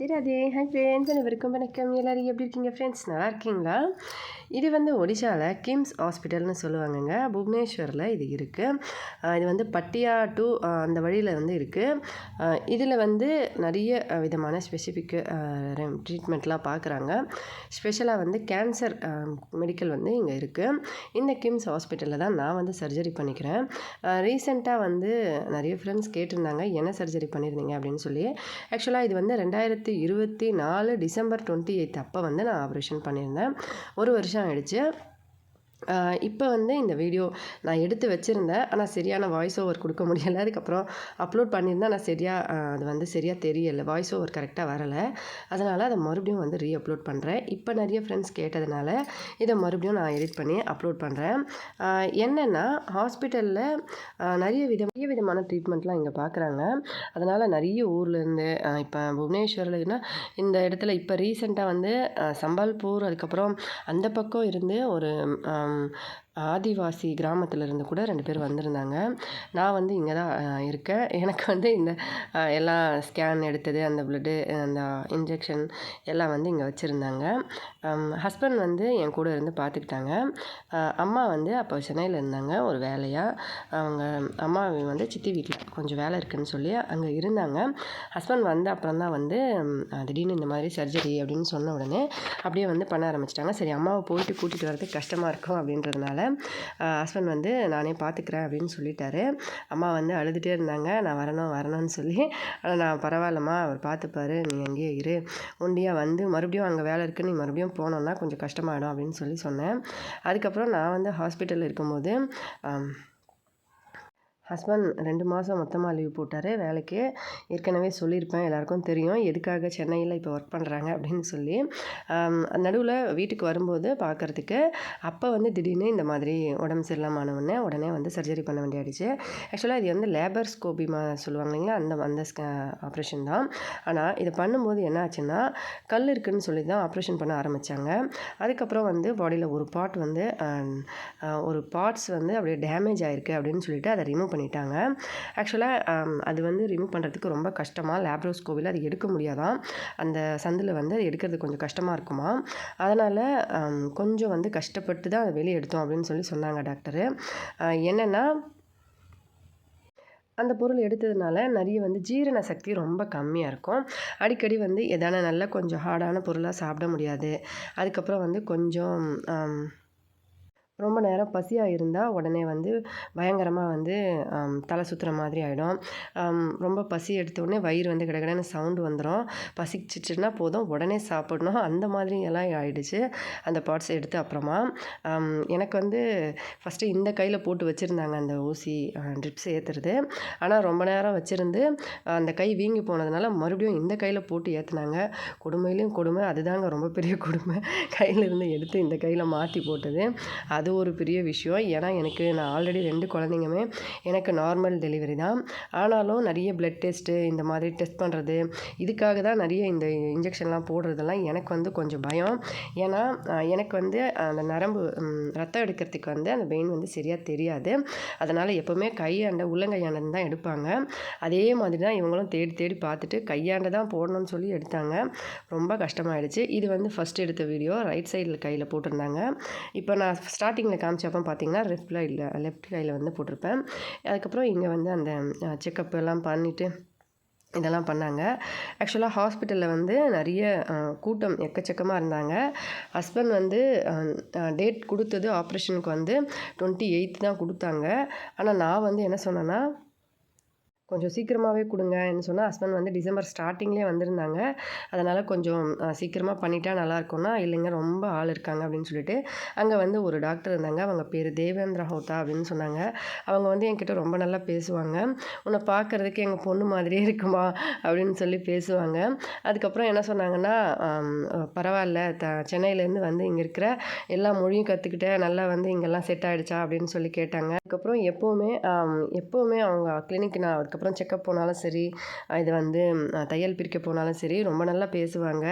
ராதே அதே hi friends அனைவருக்கும் வணக்கம் எல்லோரும் எப்படி இருக்கீங்க ஃப்ரெண்ட்ஸ் நல்லா இருக்கீங்களா? இது வந்து ஒடிஷாவில் கிம்ஸ் ஹாஸ்பிட்டல்னு சொல்லுவாங்கங்க. புவனேஸ்வரில் இது இருக்குது இது வந்து பட்டியா டு அந்த வழியில் வந்து இருக்குது இதில் வந்து நிறைய விதமான ஸ்பெசிஃபிக் ட்ரீட்மெண்ட்லாம் பார்க்குறாங்க ஸ்பெஷலாக வந்து கேன்சர் மெடிக்கல் வந்து இங்கே இருக்குது இந்த கிம்ஸ் ஹாஸ்பிட்டலில் தான் நான் வந்து சர்ஜரி பண்ணிக்கிறேன். ரீசெண்டாக வந்து நிறைய ஃப்ரெண்ட்ஸ் கேட்டிருந்தாங்க என்ன சர்ஜரி பண்ணியிருந்தீங்க? அப்படின்னு சொல்லி. ஆக்சுவலாக இது வந்து ரெண்டாயிரத்தி இருபத்தி நாலு டிசம்பர் டுவெண்ட்டி எயித் அப்போ வந்து நான் ஆப்ரேஷன் பண்ணியிருந்தேன். ஒரு வருஷம் ஆயிடுச்சு. இப்போ வந்து இந்த வீடியோ நான் எடுத்து வச்சுருந்தேன். ஆனால் சரியான வாய்ஸ் ஓவர் கொடுக்க முடியலை. அதுக்கப்புறம் அப்லோட் பண்ணியிருந்தேன் ஆனால் சரியாக அது வந்து சரியாக தெரியலை. வாய்ஸ் ஓவர் கரெக்டாக வரலை. அதனால் அதை மறுபடியும் வந்து ரீ அப்லோட் பண்ணுறேன் இப்போ நிறைய ஃப்ரெண்ட்ஸ் கேட்டதுனால இதை மறுபடியும் நான் எடிட் பண்ணி அப்லோட் பண்ணுறேன் என்னென்னா ஹாஸ்பிட்டலில் நிறைய வித நிறைய விதமான ட்ரீட்மெண்ட்லாம் இங்கே பார்க்குறாங்க அதனால் நிறைய ஊர்லேருந்து இப்போ புவனேஸ்வரில்னா இந்த இடத்துல இப்போ ரீசெண்டாக வந்து சம்பல்பூர் அதுக்கப்புறம் அந்த பக்கம் இருந்து ஒரு 嗯。ஆதிவாசி கிராமத்துல இருந்து கூட ரெண்டு பேர் வந்திருந்தாங்க. நான் வந்து இங்கே தான் இருக்கேன். எனக்கு வந்து இந்த எல்லா எல்லாம் ஸ்கேன் எடுத்தது அந்த ப்ளட்டு அந்த இன்ஜெக்ஷன் எல்லாம் வந்து இங்கே வச்சுருந்தாங்க. ஹஸ்பண்ட் வந்து என் கூட இருந்து பார்த்துக்கிட்டாங்க அம்மா வந்து அப்போ சென்னையில் இருந்தாங்க ஒரு வேலையாக அவங்க அம்மா வந்து சித்தி வீட்டில் கொஞ்சம் வேலை இருக்குதுன்னு சொல்லி அங்கே இருந்தாங்க. ஹஸ்பண்ட் வந்த அப்புறம் தான் வந்து திடீர்னு இந்த மாதிரி சர்ஜரி அப்படின்னு சொன்ன உடனே அப்படியே வந்து பண்ண ஆரம்பிச்சிட்டாங்க. சரி அம்மாவை போயிட்டு கூட்டிகிட்டு வரது கஷ்டமாக இருக்கும் அப்படின்றதுனால ஹஸ்பண்ட் வந்து நானே பார்த்துக்கிறேன் அப்படின்னு சொல்லிட்டாரு. அம்மா வந்து அழுதுகிட்டே இருந்தாங்க. நான் வரணும் வரணும்னு சொல்லி. ஆனால் நான் பரவாயில்லம்மா அவர் பார்த்துப்பாரு. நீ அங்கேயே இரு. ஒண்டியாக வந்து மறுபடியும் அங்கே வேலை இருக்குது நீ மறுபடியும் போனோன்னா கொஞ்சம் கஷ்டமாயிடும் அப்படின்னு சொல்லி சொன்னேன். அதுக்கப்புறம் நான் வந்து ஹாஸ்பிட்டலில் இருக்கும்போது ஹஸ்பண்ட் ரெண்டு மாதம் மொத்தமாக லீவ் போட்டார். வேலைக்கு ஏற்கனவே சொல்லியிருப்பேன். எல்லாருக்கும் தெரியும். எதுக்காக சென்னையில் இப்போ ஒர்க் பண்ணுறாங்க அப்படின்னு சொல்லி. நடுவில் வீட்டுக்கு வரும்போது பார்க்குறதுக்கு அப்போ வந்து திடீர்னு இந்த மாதிரி உடம்பு சரியில்லாமனவுடனே உடனே வந்து சர்ஜரி பண்ண வேண்டியாடுச்சு ஆக்சுவலாக இது வந்து லேபர் ஸ்கோபிமா சொல்லுவாங்க இல்லைங்களா? அந்த அந்த ஆப்ரேஷன் தான். ஆனால் இதை பண்ணும்போது என்ன ஆச்சுன்னா கல் இருக்குன்னு சொல்லி தான் ஆப்ரேஷன் பண்ண ஆரம்பித்தாங்க அதுக்கப்புறம் வந்து பாடியில் ஒரு பார்ட் வந்து ஒரு பார்ட்ஸ் வந்து அப்படியே டேமேஜ் ஆயிருக்கு அப்படின்னு சொல்லிட்டு அதை ரிமூவ் பண்ணிட்டாங்க. ஆக்சுவலாக அது வந்து ரிமூவ் பண்ணுறதுக்கு ரொம்ப கஷ்டமாக லேப்ரோஸ்கோவில் அது எடுக்க முடியாதான் அந்த சந்தில் வந்து அது எடுக்கிறது கொஞ்சம் கஷ்டமாக இருக்குமா? அதனால் கொஞ்சம் வந்து கஷ்டப்பட்டு தான் அதை வெளியே எடுத்தோம் அப்படின்னு சொல்லி சொன்னாங்க டாக்டரு. என்னென்னா அந்த பொருள் எடுத்ததுனால நிறைய வந்து ஜீரண சக்தி ரொம்ப கம்மியாக இருக்கும். அடிக்கடி வந்து எதான நல்ல கொஞ்சம் ஹார்டான பொருளாக சாப்பிட முடியாது. அதுக்கப்புறம் வந்து கொஞ்சம் ரொம்ப நேரம் பசியாக இருந்தால் உடனே வந்து பயங்கரமாக வந்து தலை சுற்றுற மாதிரி ஆகிடும் ரொம்ப பசி எடுத்த உடனே வயிறு வந்து கிடக்கிடன்னு சவுண்டு வந்துடும் பசிச்சிச்சுன்னா போதும் உடனே சாப்பிடணும். அந்த மாதிரி எல்லாம் ஆகிடுச்சு அந்த பார்ட்ஸ் எடுத்து அப்புறமா எனக்கு வந்து ஃபஸ்ட்டு இந்த கையில் போட்டு வச்சுருந்தாங்க அந்த ஊசி ட்ரிப்ஸ் ஏற்றுறது ஆனால் ரொம்ப நேரம் வச்சுருந்து அந்த கை வீங்கி போனதுனால மறுபடியும் இந்த கையில் போட்டு ஏற்றுனாங்க கொடுமையிலையும் கொடுமை அதுதாங்க ரொம்ப பெரிய கொடுமை. கையில இருந்து எடுத்து இந்த கையில் மாற்றி போட்டது. அது அது ஒரு பெரிய விஷயம். ஏன்னா எனக்கு நான் ஆல்ரெடி ரெண்டு குழந்தைங்களுமே. எனக்கு நார்மல் டெலிவரி தான். ஆனாலும் நிறைய பிளட் டெஸ்ட்டு இந்த மாதிரி டெஸ்ட் பண்ணுறது இதுக்காக தான் நிறைய இந்த இன்ஜெக்ஷன்லாம் போடுறதெல்லாம் எனக்கு வந்து கொஞ்சம் பயம். ஏன்னா எனக்கு வந்து அந்த நரம்பு ரத்தம் எடுக்கிறதுக்கு வந்து அந்த பெயின் வந்து சரியாக தெரியாது. அதனால் எப்போவுமே கையாண்ட உள்ளங்கையாண்ட தான் எடுப்பாங்க. அதே மாதிரி தான் இவங்களும் தேடி தேடி பார்த்துட்டு கையாண்ட தான் போடணும்னு சொல்லி எடுத்தாங்க. ரொம்ப கஷ்டமாயிடுச்சு. இது வந்து ஃபஸ்ட் எடுத்த வீடியோ ரைட் சைடில் கையில் போட்டிருந்தாங்க. இப்போ நான் ஸ்டார்ட் ஸ்டார்டிங்கில் காமிச்சப்போ பார்த்தீங்கன்னா லெஃப்டில் இல்லை லெஃப்ட் கையில் வந்து போட்டிருப்பேன். அதுக்கப்புறம் இங்கே வந்து அந்த செக்கப் எல்லாம் பண்ணிவிட்டு இதெல்லாம் பண்ணாங்க. ஆக்சுவலாக ஹாஸ்பிட்டலில் வந்து நிறைய கூட்டம் எக்கச்சக்கமாக இருந்தாங்க. ஹஸ்பண்ட் வந்து டேட் கொடுத்தது ஆப்ரேஷனுக்கு வந்து டுவெண்ட்டி எயித் தான் கொடுத்தாங்க. ஆனால் நான் வந்து என்ன சொன்னேன்னா கொஞ்சம் சீக்கிரமாகவே கொடுங்கன்னு சொன்னால் ஹஸ்பண்ட் வந்து டிசம்பர் ஸ்டார்டிங்லேயே வந்திருந்தாங்க. அதனால் கொஞ்சம் சீக்கிரமாக பண்ணிட்டா நல்லாயிருக்கும்னா இல்லைங்க ரொம்ப ஆள் இருக்காங்க அப்படின்னு சொல்லிட்டு அங்கே வந்து ஒரு டாக்டர் இருந்தாங்க. அவங்க பேர் தேவேந்திர ஹோத்தா அப்படின்னு சொன்னாங்க. அவங்க வந்து என்கிட்ட ரொம்ப நல்லா பேசுவாங்க. உன்னை பார்க்குறதுக்கு எங்கள் பொண்ணு மாதிரியே இருக்குமா? அப்படின்னு சொல்லி பேசுவாங்க. அதுக்கப்புறம் என்ன சொன்னாங்கன்னா பரவாயில்ல. த சென்னையிலேருந்து வந்து இங்கே இருக்கிற எல்லா மொழியும் கற்றுக்கிட்டேன் நல்லா வந்து இங்கெல்லாம் செட் ஆகிடுச்சா அப்படின்னு சொல்லி கேட்டாங்க. அதுக்கப்புறம் எப்போவுமே எப்போவுமே அவங்க கிளினிக் நான் அதுக்கப்புறம் அதுக்கப்புறம் செக்கப் போனாலும் சரி இது வந்து தையல் பிரிக்க போனாலும் சரி ரொம்ப நல்லா பேசுவாங்க.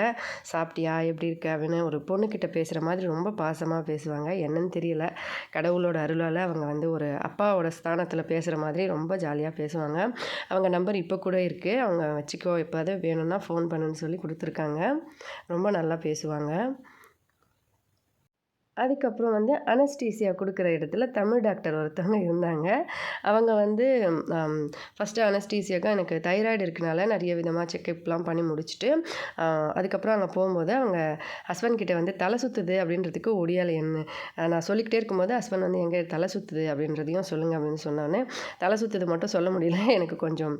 சாப்பிட்டியா? எப்படி இருக்க? அப்படின்னு ஒரு பொண்ணுக்கிட்ட பேசுகிற மாதிரி ரொம்ப பாசமாக பேசுவாங்க. என்னன்னு தெரியல. கடவுளோட அருளால் அவங்க வந்து ஒரு அப்பாவோட ஸ்தானத்தில் பேசுகிற மாதிரி ரொம்ப ஜாலியாக பேசுவாங்க. அவங்க நம்பர் இப்போ கூட இருக்குது அவங்க வச்சுக்கோ எப்போது வேணும்னா ஃபோன் பண்ணுன்னு சொல்லி கொடுத்துருக்காங்க. ரொம்ப நல்லா பேசுவாங்க. அதுக்கப்புறம் வந்து அனஸ்டீசியா கொடுக்குற இடத்துல தமிழ் டாக்டர் ஒருத்தவங்க இருந்தாங்க. அவங்க வந்து ஃபஸ்ட்டு அனஸ்டீசியாக்காக எனக்கு தைராய்டு இருக்கனால நிறைய விதமாக செக்கப்லாம் பண்ணி முடிச்சுட்டு அதுக்கப்புறம் அங்கே போகும்போது அவங்க ஹஸ்பண்ட் கிட்டே வந்து தலை சுற்றுது அப்படின்றதுக்கு ஒடியால் என்ன நான் சொல்லிக்கிட்டே இருக்கும்போது ஹஸ்பண்ட் வந்து எங்கே தலை சுற்றுது அப்படின்றதையும் சொல்லுங்கள் அப்படின்னு சொன்னோன்னே தலை சுற்றுது மட்டும் சொல்ல முடியல. எனக்கு கொஞ்சம்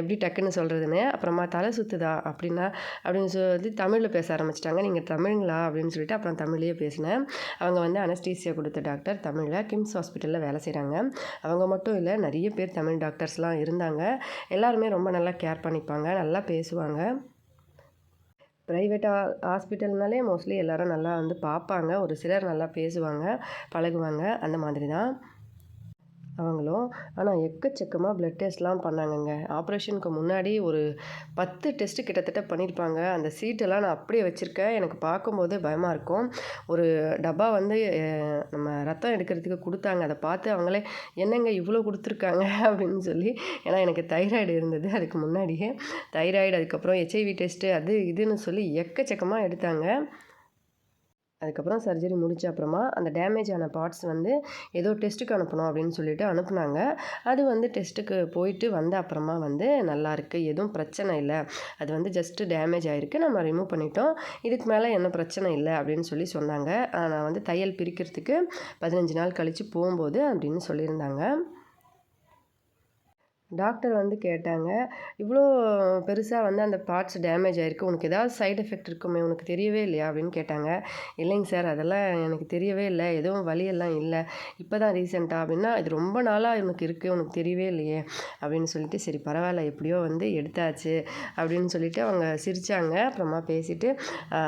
எப்படி டக்குன்னு சொல்கிறதுன்னு அப்புறமா தலை சுற்றுதா அப்படின்னா அப்படின்னு சொல்லி தமிழில் பேச ஆரம்பிச்சிட்டாங்க. நீங்கள் தமிழ்ங்களா அப்படின்னு சொல்லிட்டு அப்புறம் தமிழ்லேயே பேசினேன். அவங்க வந்து அனஸ்டீசியா கொடுத்த டாக்டர் தமிழில் கிம்ஸ் ஹாஸ்பிட்டலில் வேலை செய்கிறாங்க. அவங்க மட்டும் இல்லை நிறைய பேர் தமிழ் டாக்டர்ஸ்லாம் இருந்தாங்க. எல்லாருமே ரொம்ப நல்லா கேர் பண்ணிப்பாங்க நல்லா பேசுவாங்க. ப்ரைவேட் ஹாஸ்பிட்டல்னாலே மோஸ்ட்லி எல்லோரும் நல்லா வந்து பார்ப்பாங்க ஒரு சிலர் நல்லா பேசுவாங்க பழகுவாங்க அந்த மாதிரி தான். அவங்களும் ஆனால் எக்கச்சக்கமாக ப்ளட் டெஸ்ட்லாம் பண்ணாங்கங்க. ஆப்ரேஷனுக்கு முன்னாடி ஒரு பத்து டெஸ்ட்டு கிட்டத்தட்ட பண்ணியிருப்பாங்க அந்த சீட்டெல்லாம் நான் அப்படியே வச்சுருக்கேன். எனக்கு பார்க்கும்போது பயமாக இருக்கும். ஒரு டப்பா வந்து நம்ம ரத்தம் எடுக்கிறதுக்கு கொடுத்தாங்க. அதை பார்த்து அவங்களே என்னங்க இவ்வளோ கொடுத்துருக்காங்க? அப்படின்னு சொல்லி ஏன்னா எனக்கு தைராய்டு இருந்தது. அதுக்கு முன்னாடியே தைராய்டு அதுக்கப்புறம் ஹெச்ஐவி டெஸ்ட்டு அது இதுன்னு சொல்லி எக்கச்சக்கமாக எடுத்தாங்க. அதுக்கப்புறம் சர்ஜரி முடித்த அப்புறமா அந்த டேமேஜ் ஆன பார்ட்ஸ் வந்து ஏதோ டெஸ்ட்டுக்கு அனுப்பணும் அப்படின்னு சொல்லிட்டு அனுப்புனாங்க. அது வந்து டெஸ்ட்டுக்கு போயிட்டு வந்த அப்புறமா வந்து நல்லாயிருக்கு எதுவும் பிரச்சனை இல்லை. அது வந்து ஜஸ்ட்டு டேமேஜ் ஆகிருக்கு நம்ம ரிமூவ் பண்ணிட்டோம். இதுக்கு மேலே என்ன பிரச்சனை இல்லை அப்படின்னு சொல்லி சொன்னாங்க. நான் வந்து தையல் பிரிக்கிறதுக்கு பதினஞ்சு நாள் கழித்து போகும்போது அப்படின்னு சொல்லியிருந்தாங்க. டாக்டர் வந்து கேட்டாங்க இவ்வளோ பெருசாக வந்து அந்த பார்ட்ஸ் டேமேஜ் ஆகிருக்கு உனக்கு ஏதாவது சைடு எஃபெக்ட் இருக்குமே உனக்கு தெரியவே இல்லையா? அப்படின்னு கேட்டாங்க. இல்லைங்க சார் அதெல்லாம் எனக்கு தெரியவே இல்லை எதுவும் வழியெல்லாம் இல்லை. இப்போ தான் ரீசெண்டாக அப்படின்னா இது ரொம்ப நாளாக உனக்கு இருக்குது உனக்கு தெரியவே இல்லையே அப்படின்னு சொல்லிட்டு சரி பரவாயில்ல எப்படியோ வந்து எடுத்தாச்சு அப்படின்னு சொல்லிட்டு அவங்க சிரித்தாங்க அப்புறமா பேசிவிட்டு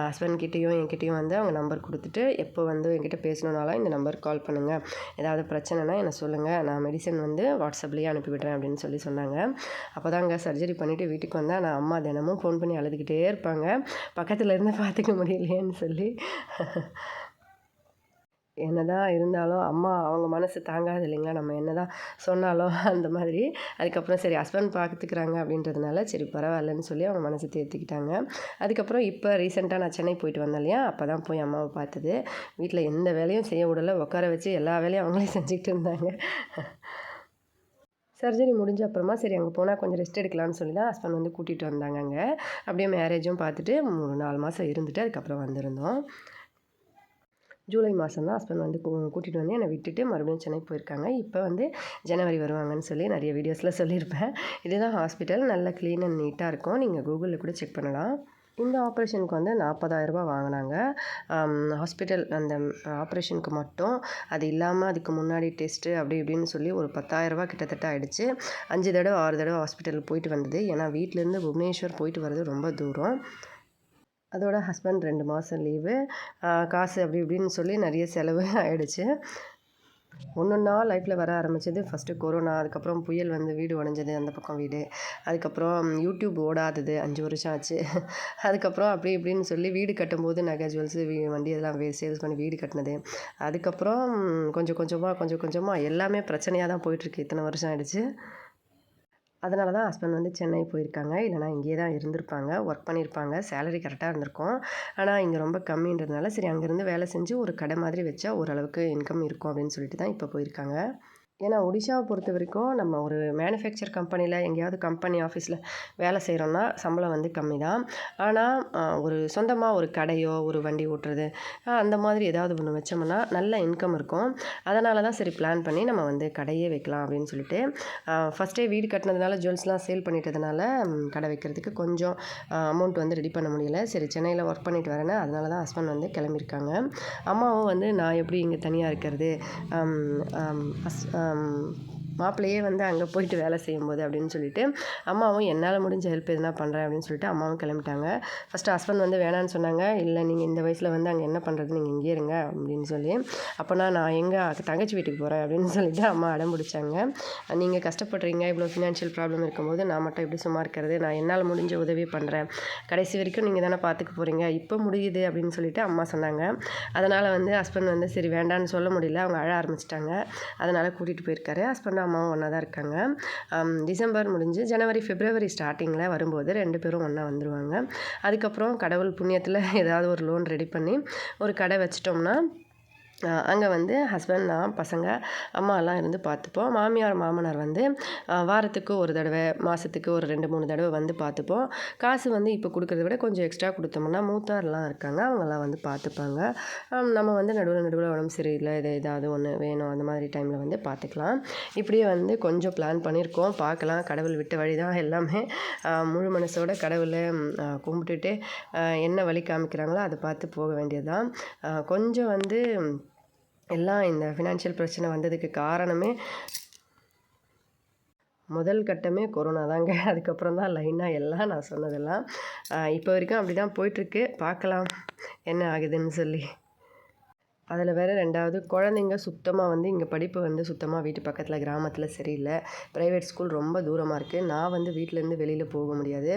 ஹஸ்பண்ட் கிட்டேயும் என்கிட்டேயும் வந்து அவங்க நம்பர் கொடுத்துட்டு எப்போ வந்து என்கிட்ட பேசணுனாலும் இந்த நம்பருக்கு கால் பண்ணுங்கள் ஏதாவது பிரச்சனைனா என்னை சொல்லுங்கள் நான் மெடிசன் வந்து வாட்ஸ்அப்லேயே அனுப்பிவிடுறேன் அப்படின்னு சொல்லி சொல்லி சொன்னாங்க. அப்போ தாங்க சர்ஜரி பண்ணிவிட்டு வீட்டுக்கு வந்தால் நான் அம்மா தினமும் ஃபோன் பண்ணி அழுதுகிட்டே இருப்பாங்க. பக்கத்தில் இருந்து பார்த்துக்க முடியலையேன்னு சொல்லி. என்ன தான் இருந்தாலும் அம்மா அவங்க மனசு தாங்காது இல்லைங்களா? நம்ம என்ன தான் சொன்னாலும் அந்த மாதிரி. அதுக்கப்புறம் சரி ஹஸ்பண்ட் பார்த்துக்கிறாங்க அப்படின்றதுனால சரி பரவாயில்லன்னு சொல்லி அவங்க மனசு தேர்த்திக்கிட்டாங்க அதுக்கப்புறம் இப்போ ரீசெண்டாக நான் சென்னை போயிட்டு வந்தேன் இல்லையா? அப்போ தான் போய் அம்மாவை பார்த்தது. வீட்டில் எந்த வேலையும் செய்ய விடலை. உட்கார வச்சு எல்லா வேலையும் அவங்களே செஞ்சுக்கிட்டு இருந்தாங்க. சர்ஜரி முடிஞ்ச அப்புறமா சரி அங்கே போனால் கொஞ்சம் ரெஸ்ட் எடுக்கலாம்னு சொல்லி தான் ஹஸ்பண்ட் வந்து கூட்டிகிட்டு வந்தாங்க அங்கே. அப்படியே மேரேஜும் பார்த்துட்டு மூணு நாலு மாதம் இருந்துட்டு அதுக்கப்புறம் வந்திருந்தோம். ஜூலை மாதம் தான் ஹஸ்பண்ட் வந்து கூட்டிகிட்டு வந்து என்னை விட்டுட்டு மறுபடியும் சென்னை போயிருக்காங்க. இப்போ வந்து ஜனவரி வருவாங்கன்னு சொல்லி நிறைய வீடியோஸில் சொல்லியிருப்பேன். இதுதான் ஹாஸ்பிட்டல் நல்ல க்ளீன் அண்ட் நீட்டாக இருக்கும். நீங்கள் கூகுளில் கூட செக் பண்ணலாம். இந்த ஆப்ரேஷனுக்கு வந்து நாற்பதாயிரரூபா வாங்கினாங்க. ஹாஸ்பிட்டல் அந்த ஆப்ரேஷனுக்கு மட்டும். அது இல்லாமல் அதுக்கு முன்னாடி டெஸ்ட்டு அப்படி இப்படின்னு சொல்லி ஒரு பத்தாயிரரூபா கிட்டத்தட்ட ஆகிடுச்சு அஞ்சு தடவை ஆறு தடவை ஹாஸ்பிட்டலுக்கு போயிட்டு வந்தது. ஏன்னா வீட்டிலேருந்து புவனேஸ்வர் போயிட்டு வர்றது ரொம்ப தூரம். அதோட ஹஸ்பண்ட் ரெண்டு மாதம் லீவு. காசு அப்படி இப்படின்னு சொல்லி நிறைய செலவு ஆகிடுச்சு ஒன்றொன்னா லைஃப்பில் வர ஆரம்பிச்சது ஃபஸ்ட்டு கொரோனா அதுக்கப்புறம் புயல் வந்து வீடு உடஞ்சது அந்த பக்கம் வீடு. அதுக்கப்புறம் யூடியூப் ஓடாதது அஞ்சு வருஷம் ஆச்சு. அதுக்கப்புறம் அப்படி இப்படின்னு சொல்லி வீடு கட்டும்போது நகை ஜுவல்ஸு வீ வண்டி இதெல்லாம் வே சேல்ஸ் பண்ணி வீடு கட்டினது. அதுக்கப்புறம் கொஞ்சம் கொஞ்சமாக கொஞ்சம் கொஞ்சமாக எல்லாமே பிரச்சனையாக தான் போயிட்டுருக்கு இத்தனை வருஷம் ஆகிடுச்சு அதனால தான் ஹஸ்பண்ட் வந்து சென்னை போயிருக்காங்க. இல்லைனா இங்கேயே தான் இருந்திருப்பாங்க. ஒர்க் பண்ணியிருப்பாங்க. சேலரி கரெக்டாக இருந்திருக்கும். ஆனால் இங்கே ரொம்ப கம்மின்றதுனால சரி அங்கேருந்து வேலை செஞ்சு ஒரு கடை மாதிரி வச்சா ஓரளவுக்கு இன்கம் இருக்கும் அப்படின்னு சொல்லிட்டு தான் இப்போ போயிருக்காங்க. ஏன்னா ஒடிஷாவை பொறுத்த வரைக்கும் நம்ம ஒரு மேனுஃபேக்சர் கம்பெனியில் எங்கேயாவது கம்பெனி ஆஃபீஸில் வேலை செய்கிறோன்னா சம்பளம் வந்து கம்மி தான். ஆனால் ஒரு சொந்தமாக ஒரு கடையோ ஒரு வண்டி ஓட்டுறது அந்த மாதிரி ஏதாவது ஒன்று வச்சோம்னா நல்ல இன்கம் இருக்கும். அதனால தான் சரி பிளான் பண்ணி நம்ம வந்து கடையே வைக்கலாம் அப்படின்னு சொல்லிட்டு ஃபஸ்ட்டே வீடு கட்டினதுனால ஜுவல்ஸ்லாம் சேல் பண்ணிட்டதுனால கடை வைக்கிறதுக்கு கொஞ்சம் அமௌண்ட் வந்து ரெடி பண்ண முடியல. சரி சென்னையில் ஒர்க் பண்ணிட்டு வரேன்னு அதனால தான் ஹஸ்பண்ட் வந்து கிளம்பியிருக்காங்க. அம்மாவும் வந்து நான் எப்படி இங்கே தனியாக இருக்கிறது um மாப்பிள்ளையே வந்து அங்கே போயிட்டு வேலை செய்யும்போது அப்படின்னு சொல்லிட்டு அம்மாவும் என்னால் முடிஞ்ச ஹெல்ப் எதுனா பண்ணுறேன் அப்படின்னு சொல்லிட்டு அம்மாவும் கிளம்பிட்டாங்க. ஃபஸ்ட்டு ஹஸ்பண்ட் வந்து வேணான்னு சொன்னாங்க. இல்லை நீங்கள் இந்த வயசில் வந்து அங்கே என்ன பண்ணுறது நீங்கள் இங்கே இருங்க அப்படின்னு சொல்லி அப்போனா நான் எங்கே தங்கச்சி வீட்டுக்கு போகிறேன் அப்படின்னு சொல்லிட்டு அம்மா அடம் பிடிச்சாங்க நீங்கள் கஷ்டப்படுறீங்க. இவ்வளோ ஃபினான்ஷியல் ப்ராப்ளம் இருக்கும்போது நான் மட்டும் எப்படி சும்மா இருக்கிறது? நான் என்னால் முடிஞ்ச உதவி பண்ணுறேன் கடைசி வரைக்கும் நீங்கள் தானே பார்த்துக்க போகிறீங்க இப்போ முடியுது அப்படின்னு சொல்லிட்டு அம்மா சொன்னாங்க. அதனால் வந்து ஹஸ்பண்ட் வந்து சரி வேண்டான்னு சொல்ல முடியல. அவங்க அழ ஆரம்பிச்சிட்டாங்க. அதனால் கூட்டிகிட்டு போயிருக்காரு. ஹஸ்பண்ட் அம்மாவும் ஒன்றா தான் இருக்காங்க. டிசம்பர் முடிஞ்சு ஜனவரி பிப்ரவரி ஸ்டார்டிங்கில் வரும்போது ரெண்டு பேரும் ஒன்றா வந்துடுவாங்க அதுக்கப்புறம் கடவுள் புண்ணியத்தில் ஏதாவது ஒரு லோன் ரெடி பண்ணி ஒரு கடை வச்சிட்டோம்னா அங்கே வந்து ஹஸ்பண்ட் நான் பசங்க அம்மாலாம் இருந்து பார்த்துப்போம். மாமியார் மாமனார் வந்து வாரத்துக்கு ஒரு தடவை மாதத்துக்கு ஒரு ரெண்டு மூணு தடவை வந்து பார்த்துப்போம். காசு வந்து இப்போ கொடுக்குறத விட கொஞ்சம் எக்ஸ்ட்ரா கொடுத்தோம்னா மூத்தார்லாம் இருக்காங்க அவங்கெல்லாம் வந்து பார்த்துப்பாங்க. நம்ம வந்து நடுவில் நடுவில் உடம்பு சரியில்லை இது ஏதாவது ஒன்று வேணும் அந்த மாதிரி டைமில் வந்து பார்த்துக்கலாம். இப்படியே வந்து கொஞ்சம் பிளான் பண்ணியிருக்கோம். பார்க்கலாம். கடவுள் விட்ட வழி தான் எல்லாமே. முழு மனசோட கடவுளை கும்பிட்டுட்டு என்ன வழி காமிக்கிறாங்களோ அதை பார்த்து போக வேண்டியது தான் கொஞ்சம் வந்து எல்லாம் இந்த ஃபினான்ஷியல் பிரச்சனை வந்ததுக்கு காரணமே முதல் கட்டமே கொரோனா தாங்க. அதுக்கப்புறம் தான் லைனாக எல்லாம் நான் சொன்னதெல்லாம். இப்போ வரைக்கும் அப்படி தான் போயிட்டுருக்கு. பார்க்கலாம் என்ன ஆகுதுன்னு சொல்லி. அதில் வேறு ரெண்டாவது குழந்தைங்க சுத்தமாக வந்து இங்கே படிப்பு வந்து சுத்தமாக வீட்டு பக்கத்தில் கிராமத்தில் சரியில்லை. ப்ரைவேட் ஸ்கூல் ரொம்ப தூரமாக இருக்குது நான் வந்து வீட்டிலேருந்து வெளியில் போக முடியாது.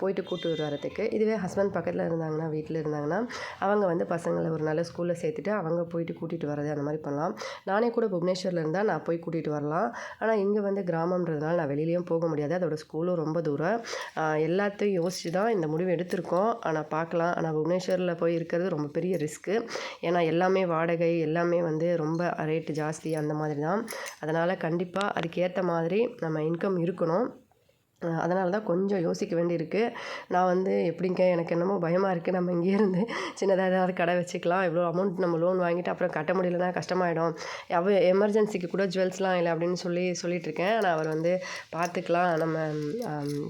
போயிட்டு கூட்டு வரத்துக்கு. இதுவே ஹஸ்பண்ட் பக்கத்தில் இருந்தாங்கன்னா வீட்டில் இருந்தாங்கன்னா அவங்க வந்து பசங்களை ஒரு நல்ல ஸ்கூலில் சேர்த்துட்டு அவங்க போயிட்டு கூட்டிகிட்டு வரது அந்த மாதிரி பண்ணலாம். நானே கூட புவனேஸ்வரில் இருந்தால் நான் போய் கூட்டிகிட்டு வரலாம். ஆனால் இங்கே வந்து கிராமன்றதுனால நான் வெளியிலையும் போக முடியாது. அதோட ஸ்கூலும் ரொம்ப தூரம். எல்லாத்தையும் யோசித்து தான் இந்த முடிவு எடுத்திருக்கோம். ஆனால் பார்க்கலாம். ஆனால் புவனேஸ்வரில் போய் இருக்கிறது ரொம்ப பெரிய ரிஸ்க்கு ஏன்னா எல்லாமே வாடகை எல்லாமே வந்து ரொம்ப ரேட்டு ஜாஸ்தி அந்த மாதிரி தான். அதனால் கண்டிப்பாக அதுக்கேற்ற மாதிரி நம்ம இன்கம் இருக்கணும். அதனால தான் கொஞ்சம் யோசிக்க வேண்டியிருக்கு. நான் வந்து எப்படிங்க எனக்கு என்னமோ பயமாக இருக்குது நம்ம இங்கே இருந்து சின்னதாக ஏதாவது கடை வச்சுக்கலாம். இவ்வளோ அமௌண்ட் நம்ம லோன் வாங்கிட்டு அப்புறம் கட்ட முடியலன்னா கஷ்டமாயிடும். அவ எமர்ஜென்சிக்கு கூட ஜுவல்ஸ்லாம் இல்லை அப்படின்னு சொல்லி சொல்லிட்டு இருக்கேன் ஆனால் அவர் வந்து பார்த்துக்கலாம் நம்ம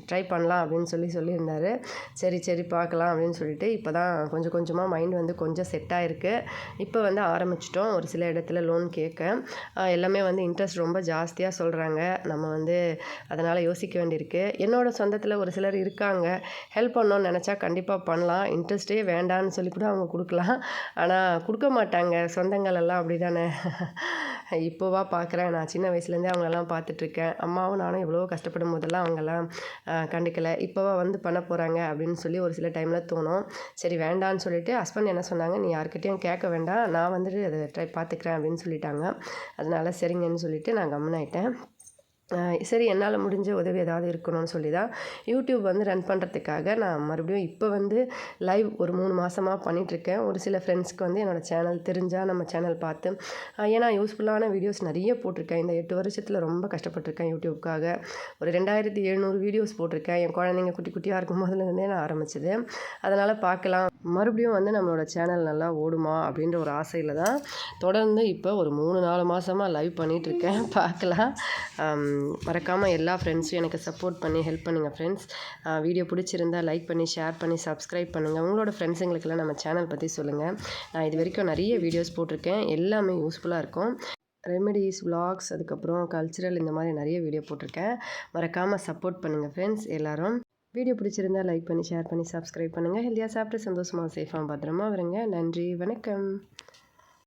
ட்ரை பண்ணலாம் அப்படின்னு சொல்லி சொல்லியிருந்தார். சரி சரி பார்க்கலாம் அப்படின்னு சொல்லிட்டு இப்போ தான் கொஞ்சம் கொஞ்சமாக மைண்ட் வந்து கொஞ்சம் செட் ஆகிருக்கு இப்போ வந்து ஆரம்பிச்சிட்டோம். ஒரு சில இடத்துல லோன் கேட்க. எல்லாமே வந்து இன்ட்ரெஸ்ட் ரொம்ப ஜாஸ்தியாக சொல்கிறாங்க நம்ம வந்து அதனால் யோசிக்க வேண்டியிருக்கு. என்னோட சொந்தத்தில் ஒரு சிலர் இருக்காங்க. ஹெல்ப் பண்ணோன்னு நினச்சா கண்டிப்பாக பண்ணலாம். இன்ட்ரெஸ்ட்டே வேண்டான்னு சொல்லி கூட அவங்க கொடுக்கலாம். ஆனால் கொடுக்க மாட்டாங்க. சொந்தங்கள் எல்லாம் அப்படி தானே இப்போவா பார்க்குறேன் நான் சின்ன வயசுலேருந்தே அவங்களெல்லாம் பார்த்துட்ருக்கேன் அம்மாவும் நானும் எவ்வளோ கஷ்டப்படும் போதெல்லாம் அவங்கெல்லாம் கண்டுக்கலை. இப்போவா வந்து பண்ண போகிறாங்க அப்படின்னு சொல்லி ஒரு சில டைமில் தோணும். சரி வேண்டான்னு சொல்லிட்டு ஹஸ்பண்ட் என்ன சொன்னாங்க? நீ யார்கிட்டயும் கேட்க வேண்டாம். நான் வந்துட்டு அதை ட்ரை பார்த்துக்கிறேன் அப்படின்னு சொல்லிட்டாங்க. அதனால் சரிங்கன்னு சொல்லிட்டு நான் கம்முனாயிட்டேன் சரி என்னால் முடிஞ்ச உதவி ஏதாவது இருக்கணும்னு சொல்லி தான் யூடியூப் வந்து ரன் பண்ணுறதுக்காக நான் மறுபடியும் இப்போ வந்து லைவ் ஒரு மூணு மாதமாக பண்ணிகிட்ருக்கேன் ஒரு சில ஃப்ரெண்ட்ஸ்க்கு வந்து என்னோடய சேனல் தெரிஞ்சால் நம்ம சேனல் பார்த்து ஏன்னா யூஸ்ஃபுல்லான வீடியோஸ் நிறைய போட்டிருக்கேன். இந்த எட்டு வருஷத்தில் ரொம்ப கஷ்டப்பட்டிருக்கேன் யூடியூப்காக ஒரு ரெண்டாயிரத்தி எழுநூறு வீடியோஸ் போட்டிருக்கேன். என் குழந்தைங்க குட்டி குட்டியாக இருக்கும் போதுலேருந்தே நான் ஆரம்பிச்சது. அதனால் பார்க்கலாம். மறுபடியும் வந்து நம்மளோட சேனல் நல்லா ஓடுமா அப்படின்ற ஒரு ஆசையில் தான் தொடர்ந்து இப்போ ஒரு மூணு நாலு மாதமாக லைவ் பண்ணிகிட்ருக்கேன் பார்க்கலாம். மறக்காமல் எல்லா ஃப்ரெண்ட்ஸும் எனக்கு சப்போர்ட் பண்ணி ஹெல்ப் பண்ணுங்கள் ஃப்ரெண்ட்ஸ் வீடியோ பிடிச்சிருந்தா லைக் பண்ணி ஷேர் பண்ணி சப்ஸ்கிரைப் பண்ணுங்கள் உங்களோட ஃப்ரெண்ட்ஸுங்களுக்கெல்லாம் நம்ம சேனல் பற்றி சொல்லுங்கள் நான் இது வரைக்கும் நிறைய வீடியோஸ் போட்டிருக்கேன். எல்லாமே யூஸ்ஃபுல்லாக இருக்கும். ரெமெடிஸ் விலாக்ஸ் அதுக்கப்புறம் கல்ச்சுரல் இந்த மாதிரி நிறைய வீடியோ போட்டிருக்கேன். மறக்காமல் சப்போர்ட் பண்ணுங்கள் ஃப்ரெண்ட்ஸ் எல்லோரும். வீடியோ பிடிச்சிருந்தா லைக் பண்ணி ஷேர் பண்ணி சப்ஸ்கிரைப் பண்ணுங்கள் ஹெல்த்தியாக சாப்பிட்டு சந்தோஷமாக சேஃபாக பத்திரமா வருங்க. நன்றி வணக்கம்.